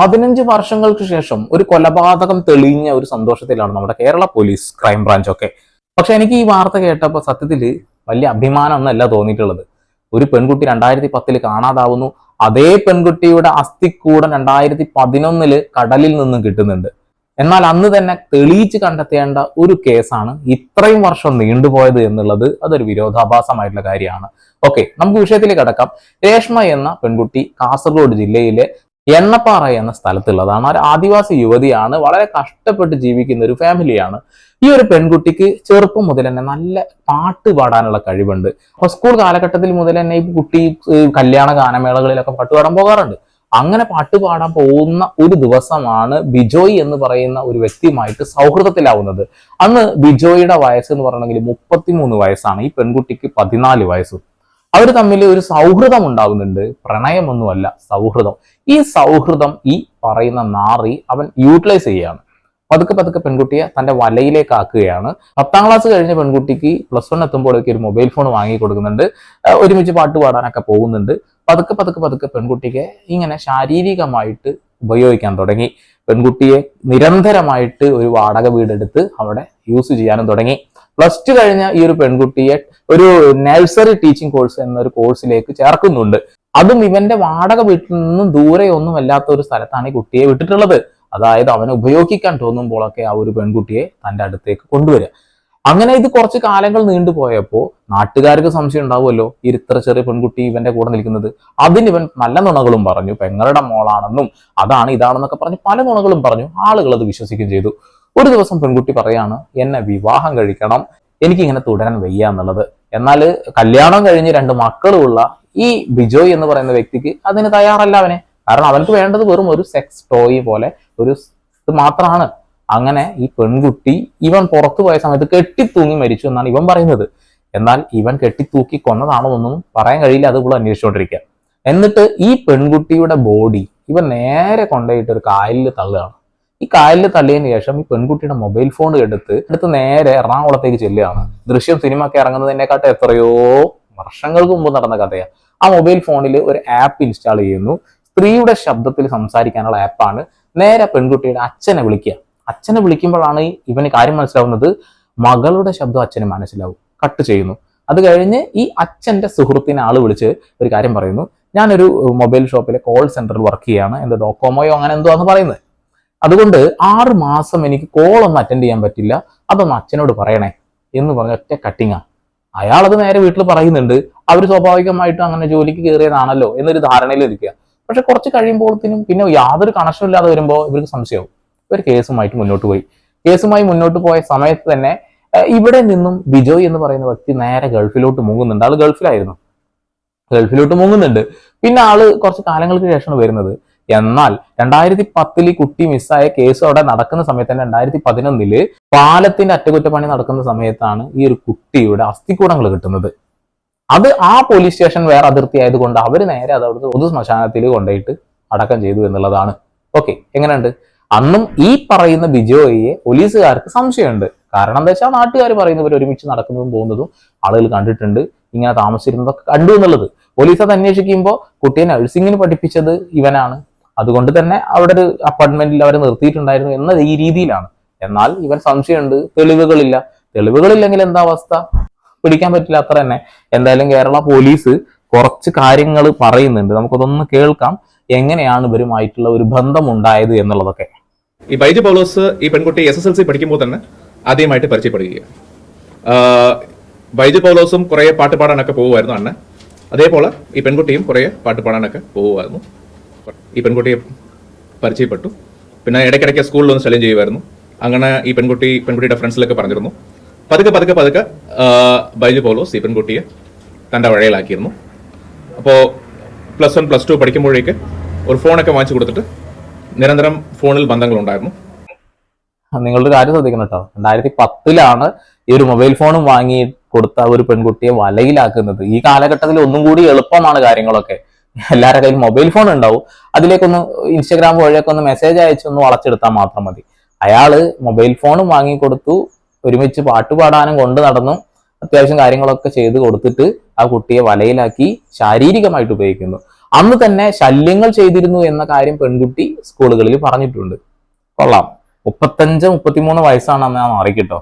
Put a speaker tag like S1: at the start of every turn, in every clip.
S1: പതിനഞ്ച് വർഷങ്ങൾക്ക് ശേഷം ഒരു കൊലപാതകം തെളിഞ്ഞ ഒരു സന്തോഷത്തിലാണ് നമ്മുടെ കേരള പോലീസ് ക്രൈം ബ്രാഞ്ച് ഒക്കെ. പക്ഷെ എനിക്ക് ഈ വാർത്ത കേട്ടപ്പോൾ സത്യത്തിൽ വലിയ അഭിമാനം ഒന്നല്ല തോന്നിയിട്ടുള്ളത്. ഒരു പെൺകുട്ടി രണ്ടായിരത്തി പത്തിൽ കാണാതാവുന്നു. അതേ പെൺകുട്ടിയുടെ അസ്ഥിക്കൂടം രണ്ടായിരത്തി പതിനൊന്നിൽ കടലിൽ നിന്നും കിട്ടുന്നുണ്ട്. എന്നാൽ അന്ന് തന്നെ തെളിയിച്ച് കണ്ടെത്തേണ്ട ഒരു കേസാണ് ഇത്രയും വർഷം നീണ്ടുപോയത് എന്നുള്ളത് അതൊരു വിരോധാഭാസമായിട്ടുള്ള കാര്യമാണ്. ഓക്കെ നമുക്ക് വിഷയത്തിലേക്ക് കടക്കാം. രേഷ്മ എന്ന പെൺകുട്ടി കാസർഗോഡ് ജില്ലയിലെ എണ്ണപ്പാറ എന്ന സ്ഥലത്തുള്ളതാണ്. ഒരു ആദിവാസി യുവതിയാണ് വളരെ കഷ്ടപ്പെട്ട് ജീവിക്കുന്ന ഒരു ഫാമിലിയാണ് ഈ ഒരു പെൺകുട്ടിക്ക് ചെറുപ്പം മുതൽ തന്നെ നല്ല പാട്ട് പാടാനുള്ള കഴിവുണ്ട്. അപ്പൊ സ്കൂൾ കാലഘട്ടത്തിൽ മുതൽ തന്നെ ഈ കുട്ടി കല്യാണ ഗാനമേളകളിലൊക്കെ പാട്ട് പാടാൻ പോകാറുണ്ട്. അങ്ങനെ പാട്ട് പാടാൻ പോകുന്ന ഒരു ദിവസമാണ് ബിജോയ് എന്ന് പറയുന്ന ഒരു വ്യക്തിയുമായിട്ട് സൗഹൃദത്തിലാവുന്നത്. അന്ന് ബിജോയുടെ വയസ്സ് എന്ന് പറയണമെങ്കിൽ മുപ്പത്തിമൂന്ന് വയസ്സാണ്. ഈ പെൺകുട്ടിക്ക് പതിനാല് വയസ്സ്. അവർ തമ്മിൽ ഒരു സൗഹൃദം ഉണ്ടാകുന്നുണ്ട്. പ്രണയമൊന്നുമല്ല സൗഹൃദം. ഈ സൗഹൃദം ഈ പറയുന്ന നാറി അവൻ യൂട്ടിലൈസ് ചെയ്യുകയാണ്. പതുക്കെ പതുക്കെ പെൺകുട്ടിയെ തന്റെ വലയിലേക്ക് ആക്കുകയാണ്. പത്താം ക്ലാസ് കഴിഞ്ഞ പെൺകുട്ടിക്ക് പ്ലസ് വൺ എത്തുമ്പോഴേക്ക് ഒരു മൊബൈൽ ഫോൺ വാങ്ങി കൊടുക്കുന്നുണ്ട്. ഒരുമിച്ച് പാട്ട് പാടാനൊക്കെ പോകുന്നുണ്ട്. പതുക്കെ പതുക്കെ പതുക്കെ പെൺകുട്ടിക്ക് ഇങ്ങനെ ശാരീരികമായിട്ട് ഉപയോഗിക്കാൻ തുടങ്ങി. പെൺകുട്ടിയെ നിരന്തരമായിട്ട് ഒരു വാടക വീടെടുത്ത് അവിടെ യൂസ് ചെയ്യാനും തുടങ്ങി. പ്ലസ് ടു കഴിഞ്ഞ ഈ ഒരു പെൺകുട്ടിയെ ഒരു നഴ്സറി ടീച്ചിങ് കോഴ്സ് എന്നൊരു കോഴ്സിലേക്ക് ചേർക്കുന്നുണ്ട്. അതും ഇവന്റെ വാടക വീട്ടിൽ നിന്നും ദൂരെ ഒന്നും അല്ലാത്ത ഒരു സ്ഥലത്താണ് ഈ കുട്ടിയെ വിട്ടിട്ടുള്ളത്. അതായത് അവനെ ഉപയോഗിക്കാൻ തോന്നുമ്പോഴൊക്കെ ആ ഒരു പെൺകുട്ടിയെ തന്റെ അടുത്തേക്ക് കൊണ്ടുവരിക. അങ്ങനെ ഇത് കുറച്ച് കാലങ്ങൾ നീണ്ടുപോയപ്പോൾ നാട്ടുകാർക്ക് സംശയം ഉണ്ടാവുമല്ലോ ഈ ഇത്ര ചെറിയ പെൺകുട്ടി ഇവന്റെ കൂടെ നിൽക്കുന്നത്. അതിന് ഇവൻ നല്ല നുണകളും പറഞ്ഞു പെങ്ങളുടെ മോളാണെന്നും അതാണ് ഇതാണെന്നൊക്കെ പറഞ്ഞു പല നുണകളും പറഞ്ഞു ആളുകൾ അത് വിശ്വസിക്കുകയും ചെയ്തു. ഒരു ദിവസം പെൺകുട്ടി പറയാണ് എന്നെ വിവാഹം കഴിക്കണം. എനിക്കിങ്ങനെ തുടരാൻ വയ്യ എന്നുള്ളത്. എന്നാൽ കല്യാണം കഴിഞ്ഞ് രണ്ട് മക്കളുമുള്ള ഈ ബിജോയ് എന്ന് പറയുന്ന വ്യക്തിക്ക് അതിന് തയ്യാറല്ല അവനെ. കാരണം അവനക്ക് വേണ്ടത് വെറും ഒരു സെക്സ് ടോയ് പോലെ ഒരു ഇത് മാത്രമാണ്. അങ്ങനെ ഈ പെൺകുട്ടി ഇവൻ പുറത്തു പോയ സമയത്ത് കെട്ടിത്തൂങ്ങി മരിച്ചു എന്നാണ് ഇവൻ പറയുന്നത്. എന്നാൽ ഇവൻ കെട്ടിത്തൂക്കി കൊന്നതാണോ എന്നും പറയാൻ കഴിയില്ല. അത് ഇവിടെ അന്വേഷിച്ചുകൊണ്ടിരിക്കുക എന്നിട്ട് ഈ പെൺകുട്ടിയുടെ ബോഡി ഇവൻ നേരെ കൊണ്ടുപോയിട്ട് ഒരു കായലിൽ തള്ളുകയാണ്. ഈ കായലിൽ തള്ളിയതിനു ശേഷം ഈ പെൺകുട്ടിയുടെ മൊബൈൽ ഫോൺ എടുത്ത് എടുത്ത് നേരെ എറണാകുളത്തേക്ക് ചെല്ലുകയാണ്. ദൃശ്യം സിനിമ ഒക്കെ ഇറങ്ങുന്നതിനെക്കാട്ടും എത്രയോ വർഷങ്ങൾക്ക് മുമ്പ് നടന്ന കഥയാണ് ആ മൊബൈൽ ഫോണിൽ ഒരു ആപ്പ് ഇൻസ്റ്റാൾ ചെയ്യുന്നു. സ്ത്രീയുടെ ശബ്ദത്തിൽ സംസാരിക്കാനുള്ള ആപ്പാണ്. നേരെ പെൺകുട്ടിയുടെ അച്ഛനെ വിളിക്കുക. അച്ഛനെ വിളിക്കുമ്പോഴാണ് ഇവന് കാര്യം മനസ്സിലാവുന്നത്. മകളുടെ ശബ്ദം അച്ഛന് മനസ്സിലാവും. കട്ട് ചെയ്യുന്നു. അത് കഴിഞ്ഞ് ഈ അച്ഛന്റെ സുഹൃത്തിനെ ആൾ വിളിച്ച് ഒരു കാര്യം പറയുന്നു. ഞാനൊരു മൊബൈൽ ഷോപ്പിലെ കോൾ സെന്ററിൽ വർക്ക് ചെയ്യാണ്. എന്ത് ഡോക്കോമോയോ അങ്ങനെ എന്തോ ആണ് പറയുന്നത്. അതുകൊണ്ട് ആറ് മാസം എനിക്ക് കോളൊന്നും അറ്റൻഡ് ചെയ്യാൻ പറ്റില്ല. അതൊന്ന് അച്ഛനോട് പറയണേ എന്ന് പറഞ്ഞ ഒറ്റ കട്ടിങ്ങാ അയാളത് നേരെ വീട്ടിൽ പറയുന്നുണ്ട്. അവർ സ്വാഭാവികമായിട്ടും അങ്ങനെ ജോലിക്ക് കയറിയതാണല്ലോ എന്നൊരു ധാരണയിൽ ഇരിക്കുക. പക്ഷെ കുറച്ച് കഴിയുമ്പോഴത്തേനും പിന്നെ യാതൊരു കണക്ഷനും ഇല്ലാതെ വരുമ്പോൾ ഇവർക്ക് സംശയവും. ഒരു കേസുമായിട്ട് മുന്നോട്ട് പോയി. കേസുമായി മുന്നോട്ട് പോയ സമയത്ത് തന്നെ ഇവിടെ നിന്നും ബിജോയ് എന്ന് പറയുന്ന വ്യക്തി നേരെ ഗൾഫിലോട്ട് മുങ്ങുന്നുണ്ട്. ആൾ ഗൾഫിലായിരുന്നു. ഗൾഫിലോട്ട് മുങ്ങുന്നുണ്ട്. പിന്നെ ആൾ കുറച്ച് കാലങ്ങൾക്ക് ശേഷമാണ് വരുന്നത്. എന്നാൽ രണ്ടായിരത്തി പത്തിൽ ഈ കുട്ടി മിസ്സായ കേസ് അവിടെ നടക്കുന്ന സമയത്ത് തന്നെ രണ്ടായിരത്തി പതിനൊന്നിൽ പാലത്തിന്റെ അറ്റകുറ്റപ്പണി നടക്കുന്ന സമയത്താണ് ഈ ഒരു കുട്ടിയുടെ അസ്ഥികൂടങ്ങൾ കിട്ടുന്നത്. അത് ആ പോലീസ് സ്റ്റേഷൻ വേറെ അതിർത്തി ആയതുകൊണ്ട് അവർ നേരെ അത് അവിടുത്തെ പൊതു ശ്മശാനത്തിൽ കൊണ്ടുപോയിട്ട് അടക്കം ചെയ്തു എന്നുള്ളതാണ്. ഓക്കെ എങ്ങനെയുണ്ട്? അന്നും ഈ പറയുന്ന ബിജോയെ പോലീസുകാർക്ക് സംശയമുണ്ട്. കാരണം എന്താ വെച്ചാൽ നാട്ടുകാർ പറയുന്നവർ ഒരുമിച്ച് നടക്കുന്നതും പോകുന്നതും ആളുകൾ കണ്ടിട്ടുണ്ട്. ഇങ്ങനെ താമസിച്ചിരുന്നതൊക്കെ കണ്ടു എന്നുള്ളത്. പോലീസ് അത് അന്വേഷിക്കുമ്പോൾ കുട്ടിയെ നഴ്സിംഗിന് പഠിപ്പിച്ചത് ഇവനാണ്. അതുകൊണ്ട് തന്നെ അവിടെ ഒരു അപ്പാർട്ട്മെന്റിൽ അവരെ നിർത്തിയിട്ടുണ്ടായിരുന്നു എന്ന ഈ രീതിയിലാണ്. എന്നാൽ ഇവൻ സംശയമുണ്ട്. തെളിവുകളില്ല. തെളിവുകളില്ലെങ്കിൽ എന്താ അവസ്ഥ? പിടിക്കാൻ പറ്റില്ല അത്ര തന്നെ. എന്തായാലും കേരള പോലീസ് കുറച്ച് കാര്യങ്ങൾ പറയുന്നുണ്ട്. നമുക്കതൊന്ന് കേൾക്കാം. എങ്ങനെയാണ് ഇവരുമായിട്ടുള്ള ഒരു ബന്ധം ഉണ്ടായത് എന്നുള്ളതൊക്കെ.
S2: ഈ ബൈജു പൗലോസ് ഈ പെൺകുട്ടി എസ് എസ് എൽ സി പഠിക്കുമ്പോൾ തന്നെ ആദ്യമായിട്ട് പരിചയപ്പെടുകയാണ്. ബൈജു പൗലോസും കുറേ പാട്ട് പാടാനൊക്കെ പോകുമായിരുന്നു അന്ന്. അതേപോലെ ഈ പെൺകുട്ടിയും കുറേ പാട്ട് പാടാനൊക്കെ പോകുമായിരുന്നു. ഈ പെൺകുട്ടിയെ പരിചയപ്പെട്ടു. പിന്നെ ഇടയ്ക്കിടയ്ക്ക് സ്കൂളിൽ ഒന്ന് ശല്യം ചെയ്യുമായിരുന്നു. അങ്ങനെ ഈ പെൺകുട്ടി പെൺകുട്ടിയുടെ ഫ്രണ്ട്സിലൊക്കെ പറഞ്ഞിരുന്നു. പതുക്കെ പതുക്കെ പതുക്കെ ബൈജു പോലോസ് ഈ പെൺകുട്ടിയെ തന്റെ വഴയിലാക്കിയിരുന്നു. അപ്പോൾ പ്ലസ് വൺ പ്ലസ് ടു പഠിക്കുമ്പോഴേക്ക് ഒരു ഫോണൊക്കെ വാങ്ങിച്ചു കൊടുത്തിട്ട് നിരന്തരം ഫോണിൽ ബന്ധങ്ങളുണ്ടായിരുന്നു.
S1: നിങ്ങളുടെ കാര്യം ശ്രദ്ധിക്കണം കേട്ടോ. രണ്ടായിരത്തി പത്തിലാണ് ഈ ഒരു മൊബൈൽ ഫോണും വാങ്ങി കൊടുത്ത ഒരു പെൺകുട്ടിയെ വലയിലാക്കുന്നത്. ഈ കാലഘട്ടത്തിൽ ഒന്നും കൂടി എളുപ്പമാണ് കാര്യങ്ങളൊക്കെ. എല്ലാവരുടെ കയ്യിൽ മൊബൈൽ ഫോൺ ഉണ്ടാവും. അതിലേക്കൊന്ന് ഇൻസ്റ്റാഗ്രാം വഴിയൊക്കെ ഒന്ന് മെസ്സേജ് അയച്ചൊന്ന് വളച്ചെടുത്താൽ മാത്രം മതി. അയാൾ മൊബൈൽ ഫോണും വാങ്ങി കൊടുത്തു ഒരുമിച്ച് പാട്ട് പാടാനും കൊണ്ട് നടന്നു അത്യാവശ്യം കാര്യങ്ങളൊക്കെ ചെയ്ത് കൊടുത്തിട്ട് ആ കുട്ടിയെ വലയിലാക്കി ശാരീരികമായിട്ട് ഉപയോഗിക്കുന്നു. അന്ന് തന്നെ ശല്യങ്ങൾ ചെയ്തിരുന്നു എന്ന കാര്യം പെൺകുട്ടി സ്കൂളുകളിൽ പറഞ്ഞിട്ടുണ്ട്. കൊള്ളാം. മുപ്പത്തഞ്ച് മുപ്പത്തിമൂന്ന് വയസ്സാണ് അന്ന് ഞാൻ മാറിക്കിട്ടോ.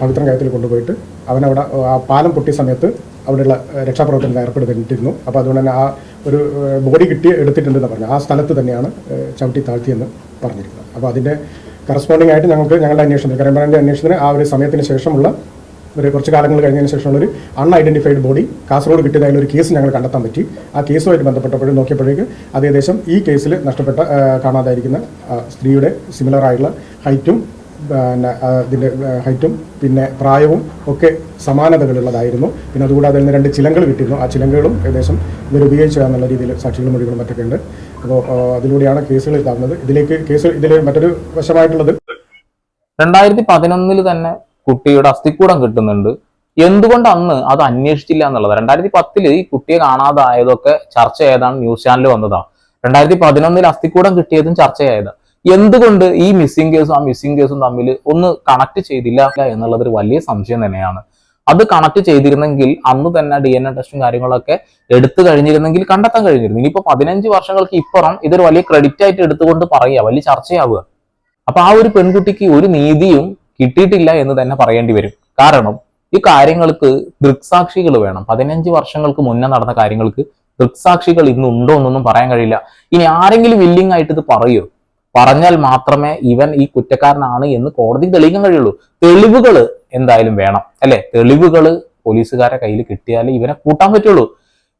S3: പവിത്രൻ കാര്യത്തിൽ കൊണ്ടുപോയിട്ട് അവനവിടെ ആ പാലം പൊട്ടിയ സമയത്ത് അവിടെയുള്ള രക്ഷാപ്രവർത്തനത്തിൽ ഏർപ്പെടുത്തിയിരുന്നു അപ്പോൾ അതുകൊണ്ട് തന്നെ ആ ഒരു ബോഡി കിട്ടി എടുത്തിട്ടുണ്ടെന്ന് പറഞ്ഞു. ആ സ്ഥലത്ത് തന്നെയാണ് ചവിട്ടി താഴ്ത്തിയെന്ന് പറഞ്ഞിരിക്കുന്നത് അപ്പോൾ അതിന്റെ കറസ്പോണ്ടിങ് ആയിട്ട് ഞങ്ങൾക്ക് ഞങ്ങളുടെ അന്വേഷണത്തിൽ ക്രൈംബ്രാഞ്ച് അന്വേഷണത്തിന് ആ ഒരു സമയത്തിന് ശേഷമുള്ള ഒരു കുറച്ച് കാലങ്ങൾ കഴിഞ്ഞതിന് ശേഷമുള്ള ഒരു അൺഐഡന്റിഫൈഡ് ബോഡി കാസർഗോഡ് കിട്ടിയതായുള്ള ഒരു കേസ് ഞങ്ങൾ കണ്ടെത്താൻ പറ്റി. ആ കേസുമായിട്ട് ബന്ധപ്പെട്ടപ്പോഴും നോക്കിയപ്പോഴേക്ക് അത് ഏകദേശം ഈ കേസിൽ നഷ്ടപ്പെട്ട കാണാതായിരിക്കുന്ന സ്ത്രീയുടെ സിമിലർ ആയിട്ടുള്ള ഹൈറ്റും പിന്നെ അതിന്റെ ഹൈറ്റും പിന്നെ പ്രായവും ഒക്കെ സമാനതകളുള്ളതായിരുന്നു. പിന്നെ അതുകൂടാതെ തന്നെ രണ്ട് ചിലങ്കൾ കിട്ടിയിരുന്നു. ആ ചിലങ്കകളും ഏകദേശം ഇവർ എന്നുള്ള രീതിയിൽ സാക്ഷികളും മൊഴികളും മറ്റൊക്കെ ഉണ്ട്. അപ്പോൾ അതിലൂടെയാണ് കേസുകൾ ഇതാകുന്നത്. ഇതിലേക്ക് കേസ് ഇതിലെ മറ്റൊരു വശമായിട്ടുള്ളത്
S1: രണ്ടായിരത്തി പതിനൊന്നിൽ തന്നെ കുട്ടിയുടെ അസ്ഥിക്കൂടം കിട്ടുന്നുണ്ട്. എന്തുകൊണ്ട് അന്ന് അത് അന്വേഷിച്ചില്ല എന്നുള്ളത്? രണ്ടായിരത്തി പത്തിൽ ഈ കുട്ടിയെ കാണാതായതൊക്കെ ചർച്ച ചെയ്താണ് ന്യൂസ് ചാനൽ വന്നതാണ്. രണ്ടായിരത്തി പതിനൊന്നിൽ അസ്ഥിക്കൂടം കിട്ടിയതും ചർച്ചയായതാ എന്തുകൊണ്ട് ഈ മിസ്സിംഗ് കേസും ആ മിസ്സിംഗ് കേസും തമ്മിൽ ഒന്ന് കണക്ട് ചെയ്തില്ല എന്നുള്ളത് ഒരു വലിയ സംശയം തന്നെയാണ്. അത് കണക്ട് ചെയ്തിരുന്നെങ്കിൽ അന്ന് തന്നെ ഡി എൻ എ ടെസ്റ്റും കാര്യങ്ങളൊക്കെ എടുത്തു കഴിഞ്ഞിരുന്നെങ്കിൽ കണ്ടെത്താൻ കഴിഞ്ഞിരുന്നു. ഇനിയിപ്പോ പതിനഞ്ച് വർഷങ്ങൾക്ക് ഇപ്പുറം ഇതൊരു വലിയ ക്രെഡിറ്റ് ആയിട്ട് എടുത്തുകൊണ്ട് പറയുക വലിയ ചർച്ചയാവുക. അപ്പൊ ആ ഒരു പെൺകുട്ടിക്ക് ഒരു നീതിയും കിട്ടിയിട്ടില്ല എന്ന് തന്നെ പറയേണ്ടി വരും. കാരണം ഈ കാര്യങ്ങൾക്ക് ദൃക്സാക്ഷികൾ വേണം. പതിനഞ്ച് വർഷങ്ങൾക്ക് മുന്നേ നടന്ന കാര്യങ്ങൾക്ക് ദൃക്സാക്ഷികൾ ഇന്നുണ്ടോ എന്നൊന്നും പറയാൻ കഴിയില്ല. ഇനി ആരെങ്കിലും വില്ലിംഗ് ആയിട്ട് ഇത് പറയോ? പറഞ്ഞാൽ മാത്രമേ ഇവൻ ഈ കുറ്റക്കാരനാണ് എന്ന് കോടതിക്ക് തെളിയിക്കാൻ കഴിയുള്ളൂ. തെളിവുകൾ എന്തായാലും വേണം അല്ലെ? തെളിവുകൾ പോലീസുകാരെ കയ്യിൽ കിട്ടിയാലേ ഇവനെ കൂട്ടാൻ പറ്റുള്ളൂ.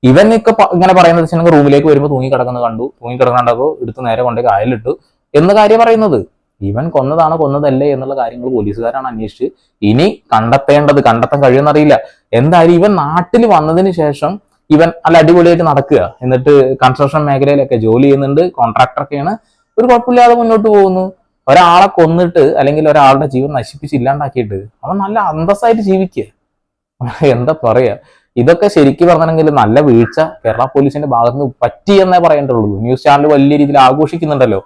S1: ഇവനൊക്കെ ഇങ്ങനെ പറയുന്നത് വെച്ചാൽ റൂമിലേക്ക് വരുമ്പോൾ തൂങ്ങി കിടക്കുന്നത് കണ്ടു തൂങ്ങി കിടക്കണ്ടപ്പോൾ എടുത്ത് നേരെ കൊണ്ടേ കായലിട്ടു. എന്ന കാര്യം പറയുന്നത് ഇവൻ കൊന്നതാണ് കൊന്നതല്ലേ എന്നുള്ള കാര്യങ്ങൾ പോലീസുകാരാണ് അന്വേഷിച്ച് ഇനി കണ്ടെത്തേണ്ടത് കണ്ടെത്താൻ കഴിയുമെന്നറിയില്ല. എന്തായാലും ഇവൻ നാട്ടിൽ വന്നതിന് ശേഷം ഇവൻ അല്ല അടിപൊളിയായിട്ട് നടക്കുക. എന്നിട്ട് കൺസ്ട്രക്ഷൻ മേഖലയിലൊക്കെ ജോലി ചെയ്യുന്നുണ്ട് കോൺട്രാക്ടറൊക്കെയാണ് ഒരു കുഴപ്പമില്ലാതെ മുന്നോട്ട് പോകുന്നു. ഒരാളെ കൊന്നിട്ട് അല്ലെങ്കിൽ ഒരാളുടെ ജീവൻ നശിപ്പിച്ച് ഇല്ലാണ്ടാക്കിയിട്ട് അവൻ നല്ല അന്തസ്സായിട്ട് ജീവിക്കുക. എന്താ പറയാ? ഇതൊക്കെ ശരിക്കും പറഞ്ഞെങ്കിൽ നല്ല വീഴ്ച കേരള പോലീസിന്റെ ഭാഗത്ത് നിന്ന് പറ്റി എന്നേ പറയേണ്ടുള്ളൂ ന്യൂസ് ചാനൽ വലിയ രീതിയിൽ ആഘോഷിക്കുന്നുണ്ടല്ലോ.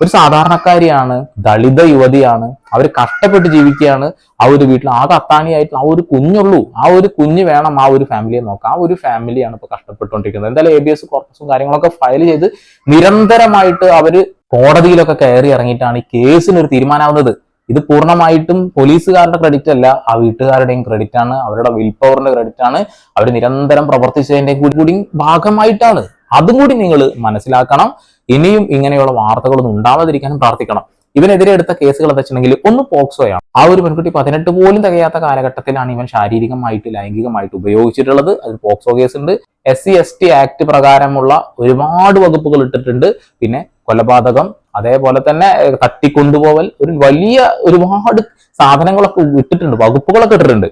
S1: ഒരു സാധാരണക്കാരിയാണ് ദളിത യുവതിയാണ് അവർ കഷ്ടപ്പെട്ട് ജീവിക്കുകയാണ്. ആ ഒരു വീട്ടിൽ ആ അത്താണിയായിട്ട് ആ ഒരു കുഞ്ഞുള്ളൂ. ആ ഒരു കുഞ്ഞ് വേണം ആ ഒരു ഫാമിലിയെ നോക്കാം ആ ഒരു ഫാമിലിയാണ് ഇപ്പൊ കഷ്ടപ്പെട്ടുകൊണ്ടിരിക്കുന്നത്. എന്തായാലും എ ബി എസ് കോർപ്പസും കാര്യങ്ങളൊക്കെ ഫയൽ ചെയ്ത് നിരന്തരമായിട്ട് അവർ കോടതിയിലൊക്കെ കയറി ഇറങ്ങിയിട്ടാണ് ഈ കേസിന് ഒരു തീരുമാനമാവുന്നത് ഇത് പൂർണമായിട്ടും പോലീസുകാരുടെ ക്രെഡിറ്റ് അല്ല ആ വീട്ടുകാരുടെയും ക്രെഡിറ്റ് ആണ് അവരുടെ വിൽ പവറിന്റെ ക്രെഡിറ്റ് ആണ്. അവർ നിരന്തരം പ്രവർത്തിച്ചതിന്റെ കൂടി ഭാഗമായിട്ടാണ്. അതും കൂടി നിങ്ങൾ മനസ്സിലാക്കണം. ഇനിയും ഇങ്ങനെയുള്ള വാർത്തകളൊന്നും ഉണ്ടാവാതിരിക്കാനും പ്രാർത്ഥിക്കണം. ഇവനെതിരെ എടുത്ത കേസുകൾ എന്താ വെച്ചിട്ടുണ്ടെങ്കിൽ ഒന്ന് പോക്സോയാണ്. ആ ഒരു പെൺകുട്ടി പതിനെട്ട് പോലും തികയാത്ത കാലഘട്ടത്തിലാണ് ഇവൻ ശാരീരികമായിട്ട് ലൈംഗികമായിട്ട് ഉപയോഗിച്ചിട്ടുള്ളത്. അതിൽ പോക്സോ കേസ് ഉണ്ട് S C S T act പ്രകാരമുള്ള ഒരുപാട് വകുപ്പുകൾ ഇട്ടിട്ടുണ്ട്. പിന്നെ കൊലപാതകം അതേപോലെ തന്നെ തട്ടിക്കൊണ്ടുപോവൽ ഒരു വലിയ ഒരുപാട് സാധനങ്ങളൊക്കെ ഇട്ടിട്ടുണ്ട്. വകുപ്പുകളൊക്കെ ഇട്ടിട്ടുണ്ട്.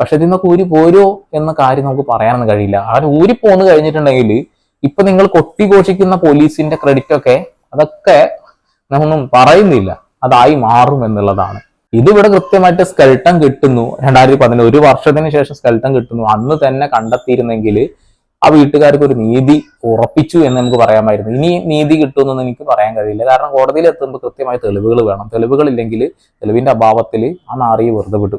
S1: പക്ഷെ ഇതിന്നൊക്കെ ഊരി പോരോ എന്ന കാര്യം നമുക്ക് പറയാനൊന്നും കഴിയില്ല. അങ്ങനെ ഊരി പോന്ന് കഴിഞ്ഞിട്ടുണ്ടെങ്കിൽ ഇപ്പൊ നിങ്ങൾ കൊട്ടിഘോഷിക്കുന്ന പോലീസിന്റെ ക്രെഡിറ്റ് ഒക്കെ അതൊക്കെ ഒന്നും പറയുന്നില്ല. അതായി മാറും എന്നുള്ളതാണ്. ഇതിവിടെ കൃത്യമായിട്ട് സ്കെൽട്ടൻ കിട്ടുന്നു. രണ്ടായിരത്തി പതിനൊന്ന് ഒരു വർഷത്തിന് ശേഷം സ്കെൽട്ടൻ കിട്ടുന്നു. അന്ന് തന്നെ കണ്ടെത്തിയിരുന്നെങ്കിൽ ആ വീട്ടുകാർക്ക് ഒരു നീതി ഉറപ്പിച്ചു എന്ന് നമുക്ക് പറയാമായിരുന്നു. ഇനി നീതി കിട്ടുമെന്നൊന്നും എനിക്ക് പറയാൻ കഴിയില്ല. കാരണം കോടതിയിൽ എത്തുമ്പോൾ കൃത്യമായ തെളിവുകൾ വേണം. തെളിവുകളില്ലെങ്കിൽ തെളിവിന്റെ അഭാവത്തിൽ ആ നാറിയെ വെറുതെ വിട്ടു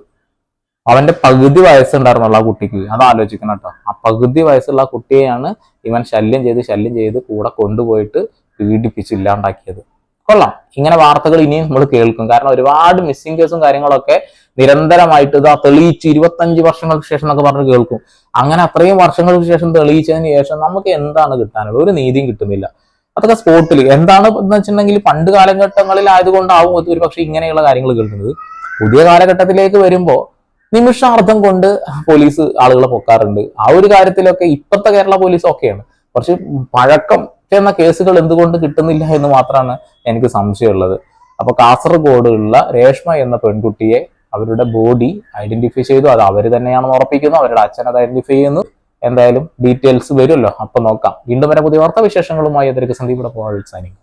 S1: അവന്റെ പകുതി വയസ്സുണ്ടായിരുന്നുള്ള ആ കുട്ടിക്ക്. അത് ആലോചിക്കണം കേട്ടോ. ആ പകുതി വയസ്സുള്ള ആ കുട്ടിയെയാണ് ഇവൻ ശല്യം ചെയ്ത് ശല്യം ചെയ്ത് കൂടെ കൊണ്ടുപോയിട്ട് പീഡിപ്പിച്ച് ഇല്ലാണ്ടാക്കിയത്. കൊള്ളാം. ഇങ്ങനെ വാർത്തകൾ ഇനിയും നമ്മൾ കേൾക്കും. കാരണം ഒരുപാട് മിസ്സിംഗ് കേസും കാര്യങ്ങളൊക്കെ നിരന്തരമായിട്ട് ഇതാ തെളിയിച്ച് ഇരുപത്തഞ്ച് വർഷങ്ങൾക്ക് ശേഷം എന്നൊക്കെ പറഞ്ഞ് കേൾക്കും. അങ്ങനെ അത്രയും വർഷങ്ങൾക്ക് ശേഷം തെളിയിച്ചതിന് ശേഷം നമുക്ക് എന്താണ് കിട്ടാനുള്ളത്? ഒരു നീതിയും കിട്ടുന്നില്ല. അതൊക്കെ സ്പോട്ടിൽ എന്താണ് എന്ന് വെച്ചിട്ടുണ്ടെങ്കിൽ പണ്ട് കാലഘട്ടങ്ങളിൽ ആയതുകൊണ്ടാവും ഒരു പക്ഷെ ഇങ്ങനെയുള്ള കാര്യങ്ങൾ കേൾക്കുന്നത്. പുതിയ കാലഘട്ടത്തിലേക്ക് വരുമ്പോൾ നിമിഷാർത്ഥം കൊണ്ട് പോലീസ് ആളുകളെ പൊക്കാറുണ്ട്. ആ ഒരു കാര്യത്തിലൊക്കെ ഇപ്പോഴത്തെ കേരള പോലീസ് ഒക്കെയാണ് കുറച്ച് പഴക്കം എന്ന കേസുകൾ എന്തുകൊണ്ട് കിട്ടുന്നില്ല എന്ന് മാത്രമാണ് എനിക്ക് സംശയമുള്ളത്. അപ്പൊ കാസർഗോഡുള്ള രേഷ്മ എന്ന പെൺകുട്ടിയെ അവരുടെ ബോഡി ഐഡന്റിഫൈ ചെയ്തു. അത് അവർ തന്നെയാണെന്ന് ഉറപ്പിക്കുന്നു. അവരുടെ അച്ഛൻ അത് ഐഡന്റിഫൈ ചെയ്യുന്നു. എന്തായാലും ഡീറ്റെയിൽസ് വരുമല്ലോ. അപ്പൊ നോക്കാം. വീണ്ടും വരെ പുതിയ വാർത്താ വിശേഷങ്ങളുമായി അതിലേക്ക് പോകാൻ സൈനിങ്